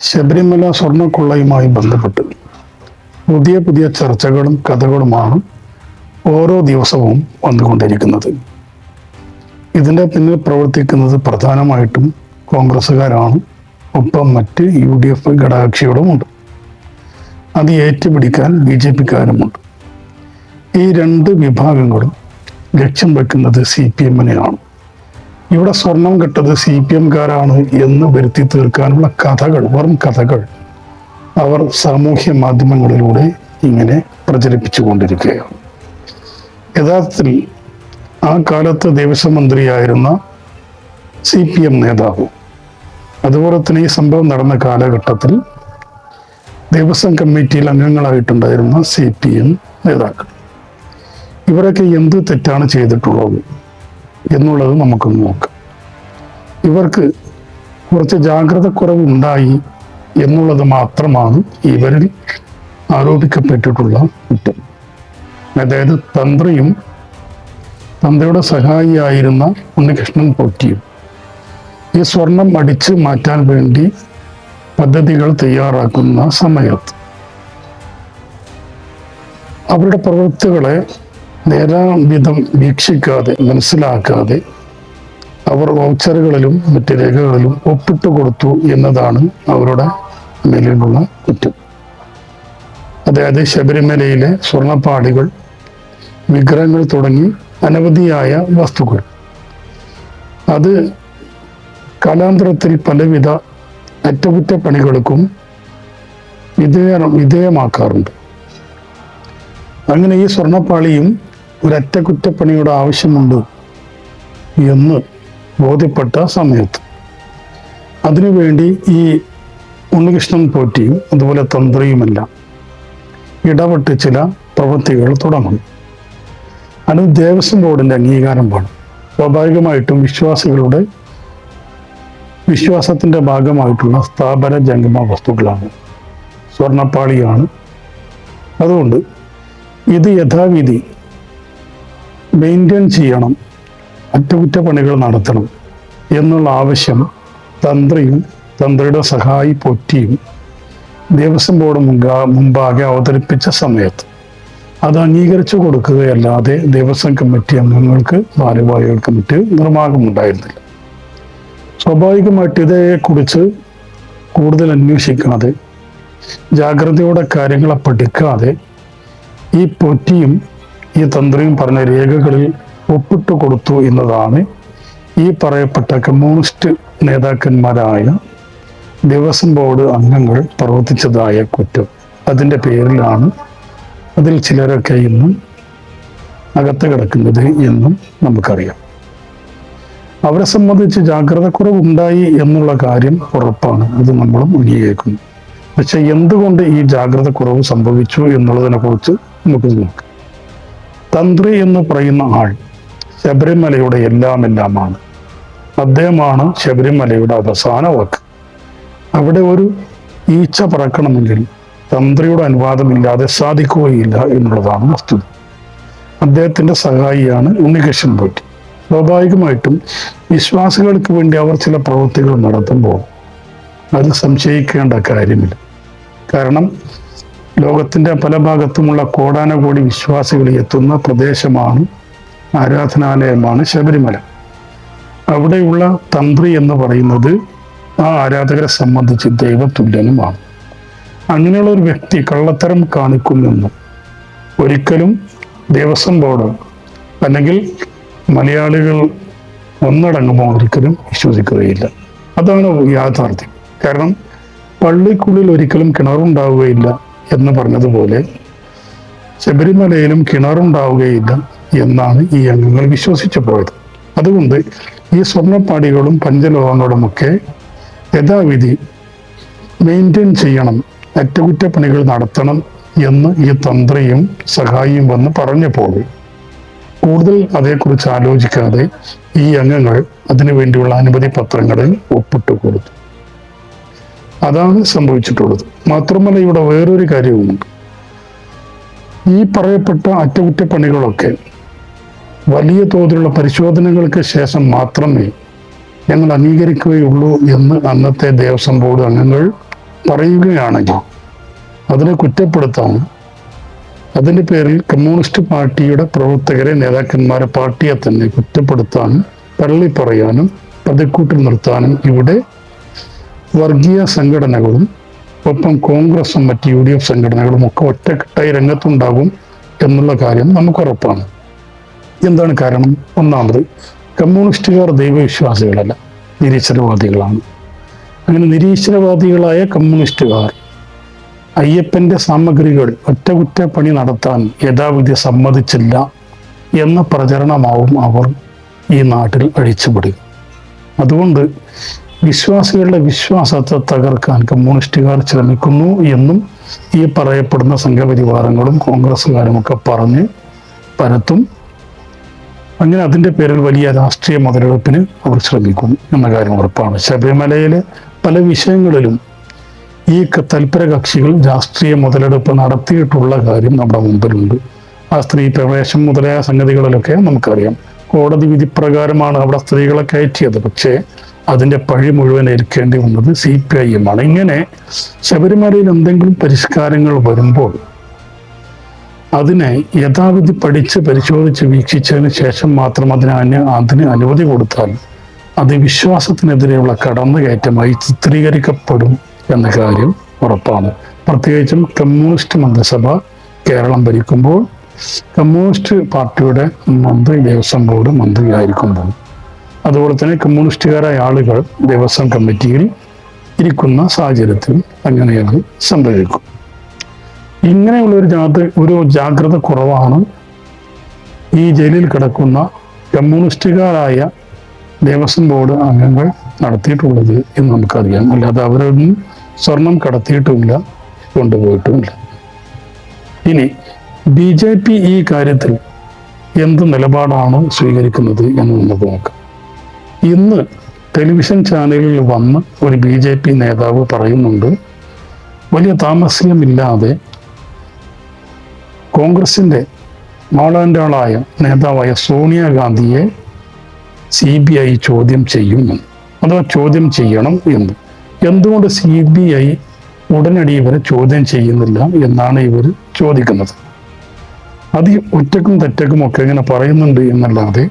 ശബരിമല സ്വർണക്കൊള്ളയുമായി ബന്ധപ്പെട്ട് പുതിയ പുതിയ ചർച്ചകളും കഥകളുമാണ് ഓരോ ദിവസവും വന്നുകൊണ്ടിരിക്കുന്നത്. ഇതിന്റെ പിന്നിൽ പ്രവർത്തിക്കുന്നത് പ്രധാനമായിട്ടും കോൺഗ്രസ്സുകാരാണ്. ഒപ്പം മറ്റ് യു ഡി എഫ് ഘടകകക്ഷികളുമുണ്ട്. അത് ഏറ്റുപിടിക്കാൻ ബി ജെ പിക്കാരുമുണ്ട്. ഈ രണ്ട് വിഭാഗങ്ങളും ലക്ഷ്യം വെക്കുന്നത് സി പി എമ്മിനെയാണ്. ഇവിടെ സ്വർണം കിട്ടത് സി പി എംകാരാണ് എന്ന് വരുത്തി തീർക്കാനുള്ള കഥകൾ വെറും കഥകൾ അവർ സാമൂഹ്യ മാധ്യമങ്ങളിലൂടെ ഇങ്ങനെ പ്രചരിപ്പിച്ചു കൊണ്ടിരിക്കുകയാണ് യഥാർത്ഥത്തിൽ ആ കാലത്ത് ദേവസ്വം മന്ത്രിയായിരുന്ന സി പി എം നേതാവ് അതുപോലെ തന്നെ ഈ സംഭവം നടന്ന കാലഘട്ടത്തിൽ ദേവസ്വം കമ്മിറ്റിയിൽ അംഗങ്ങളായിട്ടുണ്ടായിരുന്ന സി പി എം നേതാക്കൾ. ഇവരൊക്കെ എന്ത് തെറ്റാണ് ചെയ്തിട്ടുള്ളത്? എന്നുള്ളത് നമുക്ക് നോക്കാം. ഇവർക്ക് കുറച്ച് ജാഗ്രത കുറവുണ്ടായി എന്നുള്ളത് മാത്രമാണ് ഇവരിൽ ആരോപിക്കപ്പെട്ടിട്ടുള്ള കുറ്റം. അതായത് തന്ത്രിയും തന്ത്രിയുടെ സഹായിയായിരുന്ന ഉണ്ണികൃഷ്ണൻ പൊട്ടിയും ഈ സ്വർണം അടിച്ച് മാറ്റാൻ വേണ്ടി പദ്ധതികൾ തയ്യാറാക്കുന്ന സമയത്ത് അവരുടെ പ്രവൃത്തികളെ നേരാവിധം വീക്ഷിക്കാതെ മനസ്സിലാക്കാതെ അവർ വൗച്ചറുകളിലും മറ്റ് രേഖകളിലും ഒപ്പിട്ട് കൊടുത്തു എന്നതാണ് അവരുടെ മേലിലുള്ള കുറ്റം. അതായത് ശബരിമലയിലെ സ്വർണപ്പാടികൾ വിഗ്രഹങ്ങൾ തുടങ്ങി അനവധിയായ വസ്തുക്കൾ. അത് കാലാന്തരത്തിൽ പലവിധ അറ്റകുറ്റപ്പണികൾക്കും വിധേയ വിധേയമാക്കാറുണ്ട്. അങ്ങനെ ഈ സ്വർണപ്പാളിയും ഒരു അറ്റകുറ്റപ്പണിയുടെ ആവശ്യമുണ്ട് എന്ന് ബോധ്യപ്പെട്ട സമയത്ത്. അതിനുവേണ്ടി ഈ ഉണ്ണികൃഷ്ണൻ പോറ്റിയും അതുപോലെ തന്ത്രിയുമെല്ലാം ഇടപെട്ട് ചില പ്രവൃത്തികൾ തുടങ്ങും അതിന് ദേവസ്വം ബോർഡിന്റെ അംഗീകാരം വേണം സ്വാഭാവികമായിട്ടും വിശ്വാസികളുടെ വിശ്വാസത്തിന്റെ ഭാഗമായിട്ടുള്ള സ്ഥാപന ജംഗമ വസ്തുക്കളാണ് സ്വർണപ്പാളിയാണ്. അതുകൊണ്ട് ഇത് യഥാവിധി മെയിന്റെയിൻ ചെയ്യണം. അറ്റകുറ്റപ്പണികൾ നടത്തണം എന്നുള്ള ആവശ്യം തന്ത്രിയും തന്ത്രിയുടെ സഹായി പൊറ്റിയും ദേവസ്വം ബോർഡ് മുൻകാ മുമ്പാകെ അവതരിപ്പിച്ച സമയത്ത് അത് അംഗീകരിച്ചു കൊടുക്കുകയല്ലാതെ ദേവസ്വം കമ്മിറ്റി അംഗങ്ങൾക്ക് ഭാരവാഹികൾക്ക് മറ്റ് നിർവാഹമുണ്ടായിരുന്നില്ല സ്വാഭാവികമായിട്ട് ഇതേക്കുറിച്ച് കൂടുതൽ അന്വേഷിക്കാതെ ജാഗ്രതയോടെ കാര്യങ്ങളെ പഠിക്കാതെ ഈ പൊറ്റിയും ഈ തന്ത്രിയും പറഞ്ഞ രേഖകളിൽ ഒപ്പിട്ട് കൊടുത്തു എന്നതാണ് ഈ പറയപ്പെട്ട കമ്മ്യൂണിസ്റ്റ് നേതാക്കന്മാരായ ദേവസ്വം ബോർഡ് അംഗങ്ങൾ പ്രവർത്തിച്ചതായ കുറ്റം. അതിന്റെ പേരിലാണ് അതിൽ ചിലരൊക്കെ ഇന്നും അകത്ത് കിടക്കുന്നത് എന്നും നമുക്കറിയാം. അവരെ സംബന്ധിച്ച് ജാഗ്രത കുറവുണ്ടായി എന്നുള്ള കാര്യം ഉറപ്പാണ്. അത് നമ്മളും അംഗീകരിക്കുന്നു. പക്ഷെ എന്തുകൊണ്ട് ഈ ജാഗ്രത കുറവ് സംഭവിച്ചു എന്നുള്ളതിനെ കുറിച്ച് നമുക്ക് നോക്കാം. തന്ത്രി എന്ന് പറയുന്ന ആൾ ശബരിമലയുടെ എല്ലാം എല്ലാമാണ് അദ്ദേഹമാണ് ശബരിമലയുടെ അവസാന വാക്ക്. അവിടെ ഒരു ഈച്ച പറക്കണമെങ്കിൽ തന്ത്രിയുടെ അനുവാദമില്ലാതെ സാധിക്കുകയില്ല എന്നുള്ളതാണ് വസ്തുത. അദ്ദേഹത്തിന്റെ സഹായിയാണ് ഉണ്ണികൃഷ്ണൻ പോറ്റി. സ്വാഭാവികമായിട്ടും വിശ്വാസികൾക്ക് വേണ്ടി അവർ ചില പ്രവൃത്തികൾ നടത്തുമ്പോൾ അത് സംശയിക്കേണ്ട കാര്യമില്ല. കാരണം ലോകത്തിന്റെ പല ഭാഗത്തുമുള്ള കോടാനകോടി വിശ്വാസികൾ എത്തുന്ന പ്രദേശമാണ് ആരാധനാലയമാണ് ശബരിമല. അവിടെയുള്ള തന്ത്രി എന്ന് പറയുന്നത് ആ ആരാധകരെ സംബന്ധിച്ച് ദൈവതുല്യനുമാണ്. അങ്ങനെയുള്ള ഒരു വ്യക്തി കള്ളത്തരം കാണിക്കുമെന്നും ഒരിക്കലും ദേവസ്വം ബോർഡ് അല്ലെങ്കിൽ മലയാളികൾ ഒന്നടങ്ങുമ്പോൾ ഒരിക്കലും വിശ്വസിക്കുകയില്ല. അതാണ് യാഥാർത്ഥ്യം. കാരണം പള്ളിക്കുള്ളിൽ ഒരിക്കലും കിണറുണ്ടാവുകയില്ല. എന്ന് പറഞ്ഞതുപോലെ ശബരിമലയിലും കിണറുണ്ടാവുകയില്ല എന്നാണ് ഈ അംഗങ്ങൾ വിശ്വസിച്ചു പോയത്. അതുകൊണ്ട് ഈ സ്വർണപ്പാടികളും പഞ്ചലോഹങ്ങളുമൊക്കെ യഥാവിധി മെയിന്റെയിൻ ചെയ്യണം അറ്റകുറ്റപ്പണികൾ നടത്തണം എന്ന് ഈ തന്ത്രിയും സഹായിയും വന്ന് പറഞ്ഞപ്പോൾ കൂടുതൽ അതേക്കുറിച്ച് ആലോചിക്കാതെ ഈ അംഗങ്ങൾ അതിനു വേണ്ടിയുള്ള അനുമതി പത്രങ്ങളിൽ ഒപ്പിട്ടു കൊടുത്തു അതാണ് സംഭവിച്ചിട്ടുള്ളത്. മാത്രമല്ല ഇവിടെ വേറൊരു കാര്യവുമുണ്ട്. ഈ പറയപ്പെട്ട അറ്റകുറ്റപ്പണികളൊക്കെ വലിയ തോതിലുള്ള പരിശോധനകൾക്ക് ശേഷം മാത്രമേ ഞങ്ങൾ അംഗീകരിക്കുകയുള്ളൂ എന്ന് അന്നത്തെ ദേവസ്വം ബോർഡ് അംഗങ്ങൾ പറയുകയാണെങ്കിൽ അതിനെ കുറ്റപ്പെടുത്താൻ അതിന്റെ പേരിൽ കമ്മ്യൂണിസ്റ്റ് പാർട്ടിയുടെ പ്രവർത്തകരെ നേതാക്കന്മാരെ പാർട്ടിയെ തന്നെ കുറ്റപ്പെടുത്താനും തള്ളി പറയാനും പതിക്കൂട്ടിൽ നിർത്താനും ഇവിടെ വർഗീയ സംഘടനകളും ഒപ്പം കോൺഗ്രസും മറ്റ് യു ഡി എഫ് സംഘടനകളും ഒക്കെ ഒറ്റക്കെട്ടായി രംഗത്തുണ്ടാകും എന്നുള്ള കാര്യം നമുക്ക് ഉറപ്പാണ് എന്താണ് കാരണം? ഒന്നാമത് കമ്മ്യൂണിസ്റ്റുകാർ ദൈവവിശ്വാസികളല്ല നിരീശ്വരവാദികളാണ്. അങ്ങനെ നിരീശ്വരവാദികളായ കമ്മ്യൂണിസ്റ്റുകാർ അയ്യപ്പന്റെ സാമഗ്രികൾ ഒറ്റകുറ്റപ്പണി നടത്താൻ യഥാവിധി സമ്മതിച്ചില്ല എന്ന പ്രചരണമാവും അവർ ഈ നാട്ടിൽ അഴിച്ചുപെടുക അതുകൊണ്ട് വിശ്വാസികളുടെ വിശ്വാസത്തെ തകർക്കാൻ കമ്മ്യൂണിസ്റ്റുകാർ ശ്രമിക്കുന്നു എന്നും ഈ പറയപ്പെടുന്ന സംഘപരിവാരങ്ങളും കോൺഗ്രസ്സുകാരുമൊക്കെ പറഞ്ഞ് പരത്തും. അങ്ങനെ അതിന്റെ പേരിൽ വലിയ രാഷ്ട്രീയ മുതലെടുപ്പിന് അവർ ശ്രമിക്കും എന്ന കാര്യം ഉറപ്പാണ്. ശബരിമലയിലെ പല വിഷയങ്ങളിലും ഈ തൽപര കക്ഷികൾ രാഷ്ട്രീയ മുതലെടുപ്പ് നടത്തിയിട്ടുള്ള കാര്യം നമ്മുടെ മുമ്പിലുണ്ട്. ആ സ്ത്രീ പ്രവേശം മുതലായ സംഗതികളിലൊക്കെ നമുക്കറിയാം. കോടതി വിധി പ്രകാരമാണ് അവിടെ സ്ത്രീകളെ കയറ്റിയത്. പക്ഷേ അതിന്റെ പഴി മുഴുവൻ ഏൽക്കേണ്ടി വന്നത് സി പി ഐ എം ആണ് ഇങ്ങനെ ശബരിമലയിൽ എന്തെങ്കിലും പരിഷ്കാരങ്ങൾ വരുമ്പോൾ അതിനെ യഥാവിധി പഠിച്ച് പരിശോധിച്ച് വീക്ഷിച്ചതിന് ശേഷം മാത്രം അതിന് അതിന് അനുമതി കൊടുത്താൽ അത് വിശ്വാസത്തിനെതിരെയുള്ള കടന്നുകയറ്റമായി ചിത്രീകരിക്കപ്പെടും എന്ന കാര്യം ഉറപ്പാണ്. പ്രത്യേകിച്ചും കമ്മ്യൂണിസ്റ്റ് മന്ത്രിസഭ കേരളം ഭരിക്കുമ്പോൾ കമ്മ്യൂണിസ്റ്റ് പാർട്ടിയുടെ മന്ത്രി ദേവസ്വം ബോർഡ് മന്ത്രിയായിരിക്കുമ്പോൾ അതുപോലെ തന്നെ കമ്മ്യൂണിസ്റ്റുകാരായ ആളുകൾ ദേവസ്വം കമ്മിറ്റിയിൽ ഇരിക്കുന്ന സാഹചര്യത്തിൽ അങ്ങനെയാണ് സംഭവിക്കും. ഇങ്ങനെയുള്ള ഒരു ജാത ഒരു ജാഗ്രത കുറവാണ് ഈ ജയിലിൽ കിടക്കുന്ന കമ്മ്യൂണിസ്റ്റുകാരായ ദേവസ്വം ബോർഡ് അംഗങ്ങൾ നടത്തിയിട്ടുള്ളത് എന്ന് നമുക്കറിയാം. അല്ലാതെ അവരൊന്നും സ്വർണം കടത്തിയിട്ടുമില്ല കൊണ്ടുപോയിട്ടുമില്ല. ഇനി ബി ജെ പി ഈ കാര്യത്തിൽ എന്ത് നിലപാടാണ് സ്വീകരിക്കുന്നത് എന്ന് നമുക്ക് നോക്കാം. ഇന്ന് ടെലിവിഷൻ ചാനലിൽ വന്ന് ഒരു ബി ജെ പി നേതാവ് പറയുന്നുണ്ട് വലിയ താമസ്യമില്ലാതെ കോൺഗ്രസിന്റെ മോളാൻഡാളായ നേതാവായ സോണിയാഗാന്ധിയെ സി ബി ഐ ചോദ്യം ചെയ്യുമെന്ന് അഥവാ ചോദ്യം ചെയ്യണം എന്ന്. എന്തുകൊണ്ട് സി ബി ഐ ഉടനടി ഇവരെ ചോദ്യം ചെയ്യുന്നില്ല എന്നാണ് ഇവർ ചോദിക്കുന്നത്. അത് ഒറ്റക്കും തെറ്റക്കും ഒക്കെ ഇങ്ങനെ പറയുന്നുണ്ട് എന്നല്ലാതെ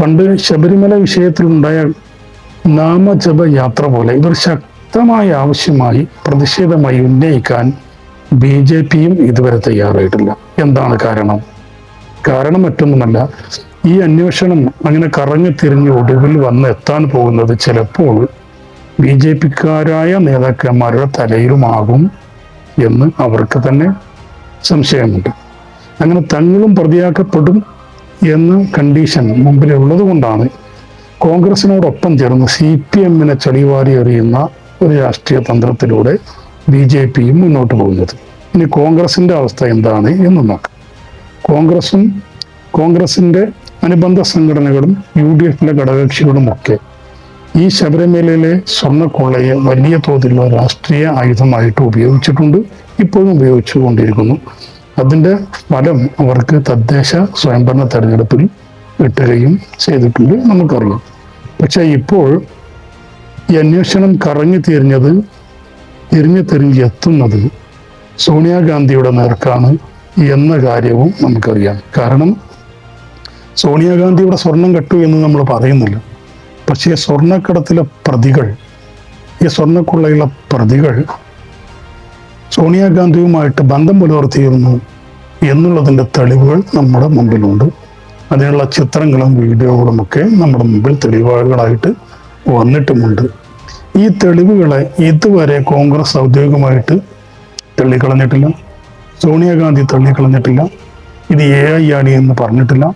പണ്ട് ശബരിമല വിഷയത്തിലുണ്ടായ നാമജപ യാത്ര പോലെ ഇതൊരു ശക്തമായ ആവശ്യമായി പ്രതിഷേധമായി ഉന്നയിക്കാൻ ബി ജെ പിയും ഇതുവരെ തയ്യാറായിട്ടില്ല. എന്താണ് കാരണം? കാരണം മറ്റൊന്നുമല്ല ഈ അന്വേഷണം അങ്ങനെ കറങ്ങി തിരിഞ്ഞ് ഒടുവിൽ വന്ന് എത്താൻ പോകുന്നത് ചിലപ്പോൾ ബി ജെ പിക്കാരായ നേതാക്കന്മാരുടെ തലയിലുമാകും എന്ന് അവർക്ക് തന്നെ സംശയമുണ്ട്. അങ്ങനെ തങ്ങളും പ്രതിയാക്കപ്പെടും എന്ന കണ്ടീഷൻ മുമ്പിലുള്ളത് കൊണ്ടാണ് കോൺഗ്രസിനോടൊപ്പം ചേർന്ന് സി പി എമ്മിനെ ചളിവാരി എറിയുന്ന ഒരു രാഷ്ട്രീയ തന്ത്രത്തിലൂടെ ബി ജെ പിയും മുന്നോട്ട് പോകുന്നത്. ഇനി കോൺഗ്രസിന്റെ അവസ്ഥ എന്താണ് എന്ന് നോക്കാം. കോൺഗ്രസും കോൺഗ്രസിന്റെ അനുബന്ധ സംഘടനകളും യു ഡി എഫിലെ ഘടകകക്ഷികളും ഒക്കെ ഈ ശബരിമലയിലെ സ്വർണക്കൊള്ളയെ വലിയ തോതിലുള്ള രാഷ്ട്രീയ ആയുധമായിട്ട് ഉപയോഗിച്ചിട്ടുണ്ട്. ഇപ്പോഴും ഉപയോഗിച്ചുകൊണ്ടിരിക്കുന്നു. അതിന്റെ ഫലം അവർക്ക് തദ്ദേശ സ്വയംഭരണ തെരഞ്ഞെടുപ്പിൽ കിട്ടുകയും ചെയ്തിട്ടുണ്ട് നമുക്കറിയാം. പക്ഷെ ഇപ്പോൾ ഈ അന്വേഷണം കറങ്ങി തിരിഞ്ഞത് തിരിഞ്ഞു തിരിഞ്ഞ് എത്തുന്നത് സോണിയാഗാന്ധിയുടെ നേർക്കാണ് എന്ന കാര്യവും നമുക്കറിയാം. കാരണം സോണിയാഗാന്ധിയുടെ സ്വർണം കെട്ടു എന്ന് നമ്മൾ പറയുന്നില്ല. പക്ഷേ സ്വർണക്കടത്തിലെ പ്രതികൾ ഈ സ്വർണക്കൊള്ളയിലെ പ്രതികൾ സോണിയാഗാന്ധിയുമായിട്ട് ബന്ധം പുലർത്തിയിരുന്നു എന്നുള്ളതിന്റെ തെളിവുകൾ നമ്മുടെ മുമ്പിലുണ്ട്. അതിനുള്ള ചിത്രങ്ങളും വീഡിയോകളും ഒക്കെ നമ്മുടെ മുമ്പിൽ തെളിവുകളായിട്ട് വന്നിട്ടുമുണ്ട്. ഈ തെളിവുകളെ ഇതുവരെ കോൺഗ്രസ് ഔദ്യോഗികമായിട്ട് തള്ളിക്കളഞ്ഞിട്ടില്ല. സോണിയാഗാന്ധി തള്ളിക്കളഞ്ഞിട്ടില്ല. ഇത് എ ഐ ആണ് എന്ന് പറഞ്ഞിട്ടില്ല.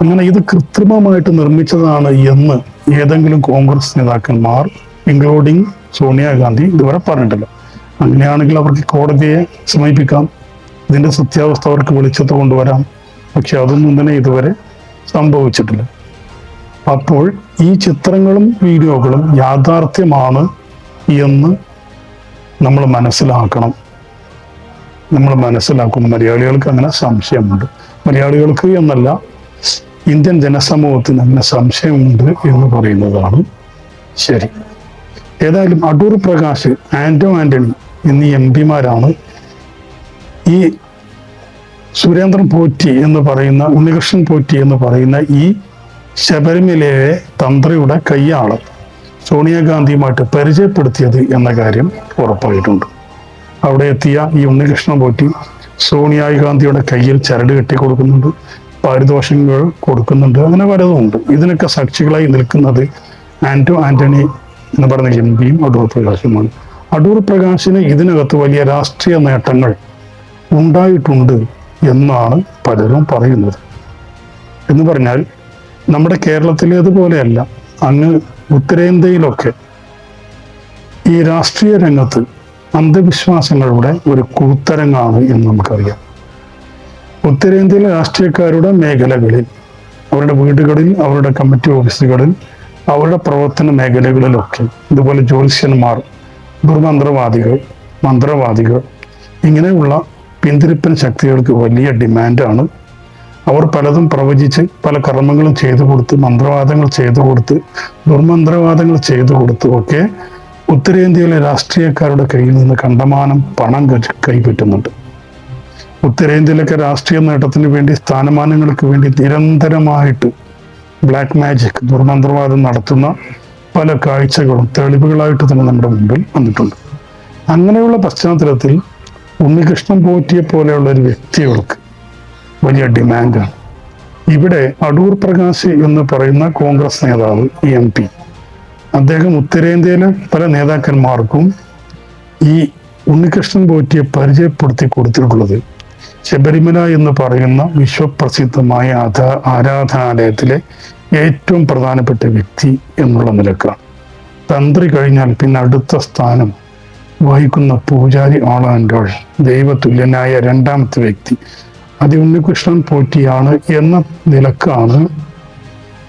അങ്ങനെ ഇത് കൃത്രിമമായിട്ട് നിർമ്മിച്ചതാണ് എന്ന് ഏതെങ്കിലും കോൺഗ്രസ് നേതാക്കന്മാർ ഇൻക്ലൂഡിങ് സോണിയാഗാന്ധി ഇതുവരെ പറഞ്ഞിട്ടില്ല. അങ്ങനെയാണെങ്കിൽ അവർക്ക് കോടതിയെ സമീപിക്കാം. ഇതിന്റെ സത്യാവസ്ഥ അവർക്ക് വെളിച്ചത്ത് കൊണ്ടുവരാം. പക്ഷെ അതൊന്നും തന്നെ ഇതുവരെ സംഭവിച്ചിട്ടില്ല. അപ്പോൾ ഈ ചിത്രങ്ങളും വീഡിയോകളും യാഥാർത്ഥ്യമാണ് എന്ന് നമ്മൾ മനസ്സിലാക്കണം. നമ്മൾ മനസ്സിലാക്കുന്നു മലയാളികൾക്ക് അങ്ങനെ സംശയമുണ്ട്. മലയാളികൾക്ക് എന്നല്ല ഇന്ത്യൻ ജനസമൂഹത്തിന് അങ്ങനെ സംശയമുണ്ട് എന്ന് പറയുന്നതാണ് ശരി. ഏതായാലും അടൂർ പ്രകാശ് ആന്റോ ആന്റണി എന്നീ എം പിമാരാണ്. ഈ സുരേന്ദ്രൻ പോറ്റി എന്ന് പറയുന്ന ഉണ്ണികൃഷ്ണൻ പോറ്റി എന്ന് പറയുന്ന ഈ ശബരിമലയിലെ തന്ത്രിയുടെ കയ്യാൾ സോണിയാഗാന്ധിയുമായിട്ട് പരിചയപ്പെടുത്തിയത് എന്ന കാര്യം ഉറപ്പായിട്ടുണ്ട്. അവിടെ എത്തിയ ഈ ഉണ്ണികൃഷ്ണൻ പോറ്റി സോണിയാഗാന്ധിയുടെ കയ്യിൽ ചരട് കെട്ടി കൊടുക്കുന്നുണ്ട് പാരിതോഷങ്ങൾ കൊടുക്കുന്നുണ്ട് അങ്ങനെ പലതുമുണ്ട് ഇതിനൊക്കെ സാക്ഷികളായി നിൽക്കുന്നത് ആന്റോ ആന്റണി എന്ന് പറഞ്ഞ എം പിയും അടൂർ പ്രകാശുമാണ് അടൂർ പ്രകാശിന് ഇതിനകത്ത് വലിയ രാഷ്ട്രീയ നേട്ടങ്ങൾ ഉണ്ടായിട്ടുണ്ട് എന്നാണ് പലരും പറയുന്നത്. എന്ന് പറഞ്ഞാൽ നമ്മുടെ കേരളത്തിലേതുപോലെയല്ല അങ്ങ് ഉത്തരേന്ത്യയിലൊക്കെ ഈ രാഷ്ട്രീയ രംഗത്ത് അന്ധവിശ്വാസങ്ങളുടെ ഒരു കൂത്തരങ്ങാണ് എന്ന് നമുക്കറിയാം. ഉത്തരേന്ത്യയിലെ രാഷ്ട്രീയക്കാരുടെ മേഖലകളിൽ അവരുടെ വീടുകളിൽ അവരുടെ കമ്മിറ്റി ഓഫീസുകളിൽ അവരുടെ പ്രവർത്തന മേഖലകളിലൊക്കെ ഇതുപോലെ ജ്യോത്സ്യന്മാർ ദുർമന്ത്രവാദികൾ മന്ത്രവാദികൾ ഇങ്ങനെയുള്ള പിന്തിരിപ്പൻ ശക്തികൾക്ക് വലിയ ഡിമാൻഡാണ്. അവർ പലതും പ്രവചിച്ച് പല കർമ്മങ്ങളും ചെയ്തു കൊടുത്ത് മന്ത്രവാദങ്ങൾ ചെയ്തു കൊടുത്ത് ദുർമന്ത്രവാദങ്ങൾ ചെയ്തു കൊടുത്ത് ഒക്കെ ഉത്തരേന്ത്യയിലെ രാഷ്ട്രീയക്കാരുടെ കയ്യിൽ നിന്ന് കണ്ടമാനം പണം കൈപ്പറ്റുന്നുണ്ട് ഉത്തരേന്ത്യയിലൊക്കെ രാഷ്ട്രീയ നേട്ടത്തിന് വേണ്ടി സ്ഥാനമാനങ്ങൾക്ക് വേണ്ടി നിരന്തരമായിട്ട് ബ്ലാക്ക് മാജിക് ദുർമന്ത്രവാദം നടത്തുന്ന പല കാഴ്ചകളും തെളിവുകളായിട്ട് തന്നെ നമ്മുടെ മുമ്പിൽ വന്നിട്ടുണ്ട്. അങ്ങനെയുള്ള പശ്ചാത്തലത്തിൽ ഉണ്ണികൃഷ്ണൻ പോറ്റിയെ പോലെയുള്ള ഒരു വ്യക്തികൾക്ക് വലിയ ഡിമാൻഡാണ് ഇവിടെ അടൂർ പ്രകാശ് എന്ന് പറയുന്ന കോൺഗ്രസ് നേതാവ് എം പി. അദ്ദേഹം ഉത്തരേന്ത്യയിലെ പല നേതാക്കന്മാർക്കും ഈ ഉണ്ണികൃഷ്ണൻ പോറ്റിയെ പരിചയപ്പെടുത്തി കൊടുത്തിട്ടുള്ളത് ശബരിമല എന്ന് പറയുന്ന വിശ്വപ്രസിദ്ധമായ ആരാധനാലയത്തിലെ ഏറ്റവും പ്രധാനപ്പെട്ട വ്യക്തി എന്നുള്ള നിലക്കാണ്. തന്ത്രി കഴിഞ്ഞാൽ പിന്നെ അടുത്ത സ്ഥാനം വഹിക്കുന്ന പൂജാരി ആളാൻഡോൾ ദൈവതുല്യനായ രണ്ടാമത്തെ വ്യക്തി. അത് ഉണ്ണികൃഷ്ണൻ പോറ്റിയാണ് എന്ന നിലക്കാണ്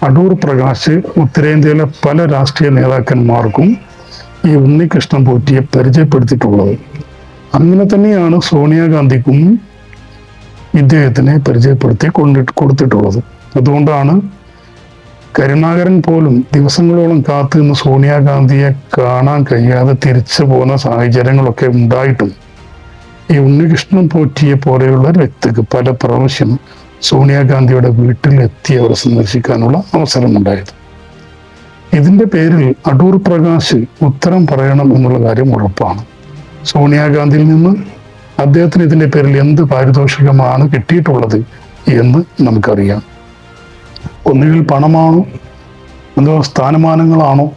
അടൂർ പ്രകാശ് ഉത്തരേന്ത്യയിലെ പല രാഷ്ട്രീയ നേതാക്കന്മാർക്കും ഈ ഉണ്ണികൃഷ്ണൻ പോറ്റിയെ പരിചയപ്പെടുത്തിയിട്ടുള്ളത്. അങ്ങനെ തന്നെയാണ് സോണിയാഗാന്ധിക്കും ഇദ്ദേഹത്തിനെ പരിചയപ്പെടുത്തി കൊണ്ടിട്ട് കൊടുത്തിട്ടുള്ളത്. അതുകൊണ്ടാണ് കരുണാകരൻ പോലും ദിവസങ്ങളോളം കാത്തു നിന്ന് സോണിയാഗാന്ധിയെ കാണാൻ കഴിയാതെ തിരിച്ചു പോകുന്ന സാഹചര്യങ്ങളൊക്കെ ഉണ്ടായിട്ടും ഈ ഉണ്ണികൃഷ്ണൻ പോറ്റിയെ പോലെയുള്ള ഒരു വ്യക്തിക്ക് പല പ്രാവശ്യം സോണിയാഗാന്ധിയുടെ വീട്ടിൽ എത്തി അവർ സന്ദർശിക്കാനുള്ള അവസരമുണ്ടായത്. ഇതിന്റെ പേരിൽ അടൂർ പ്രകാശ് ഉത്തരം പറയണം എന്നുള്ള കാര്യം ഉറപ്പാണ്. സോണിയാഗാന്ധിയിൽ നിന്ന് അദ്ദേഹത്തിന് ഇതിന്റെ പേരിൽ എന്ത് പാരിതോഷികമാണ് കിട്ടിയിട്ടുള്ളത് എന്ന് നമുക്കറിയാം. ഒന്നുകിൽ പണമാണോ? എന്തോ സ്ഥാനമാനങ്ങളാണോ?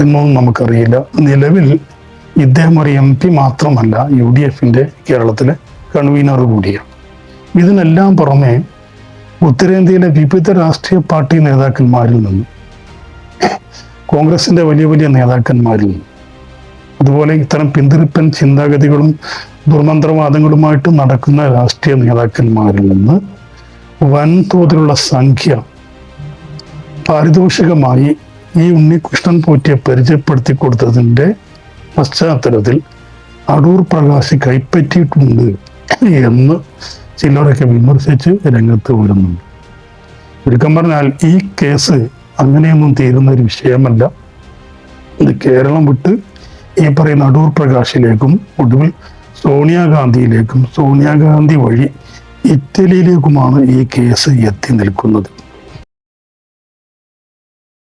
എന്നൊന്നും നമുക്കറിയില്ല. നിലവിൽ ഇദ്ദേഹം ഒരു എം പി മാത്രമല്ല യു ഡി എഫിന്റെ കേരളത്തിലെ കൺവീനർ കൂടിയാണ്. ഇതിനെല്ലാം പുറമെ ഉത്തരേന്ത്യയിലെ വിവിധ രാഷ്ട്രീയ പാർട്ടി നേതാക്കന്മാരിൽ നിന്ന് കോൺഗ്രസിന്റെ വലിയ വലിയ നേതാക്കന്മാരിൽ നിന്ന് അതുപോലെ ഇത്തരം പിന്തിരിപ്പൻ ചിന്താഗതികളും ദുർമന്ത്രവാദങ്ങളുമായിട്ട് നടക്കുന്ന രാഷ്ട്രീയ നേതാക്കന്മാരിൽ നിന്ന് വൻതോതിലുള്ള സംഖ്യ പാരിതോഷികമായി ഈ ഉണ്ണികൃഷ്ണൻ പോറ്റിയെ പരിചയപ്പെടുത്തി കൊടുത്തതിന്റെ പശ്ചാത്തലത്തിൽ അടൂർ പ്രകാശ് കൈപ്പറ്റിയിട്ടുണ്ട് എന്ന് ചിലരൊക്കെ വിമർശിച്ച് രംഗത്ത് വരുന്നുണ്ട്. ചുരുക്കം പറഞ്ഞാൽ ഈ കേസ് അങ്ങനെയൊന്നും തീരുന്ന ഒരു വിഷയമല്ല. ഇത് കേരളം വിട്ട് ഈ പറയുന്ന അടൂർ പ്രകാശിലേക്കും ഒടുവിൽ സോണിയാഗാന്ധിയിലേക്കും സോണിയാഗാന്ധി വഴി ഇറ്റലിയിലേക്കുമാണ് ഈ കേസ് എത്തി നിൽക്കുന്നത്.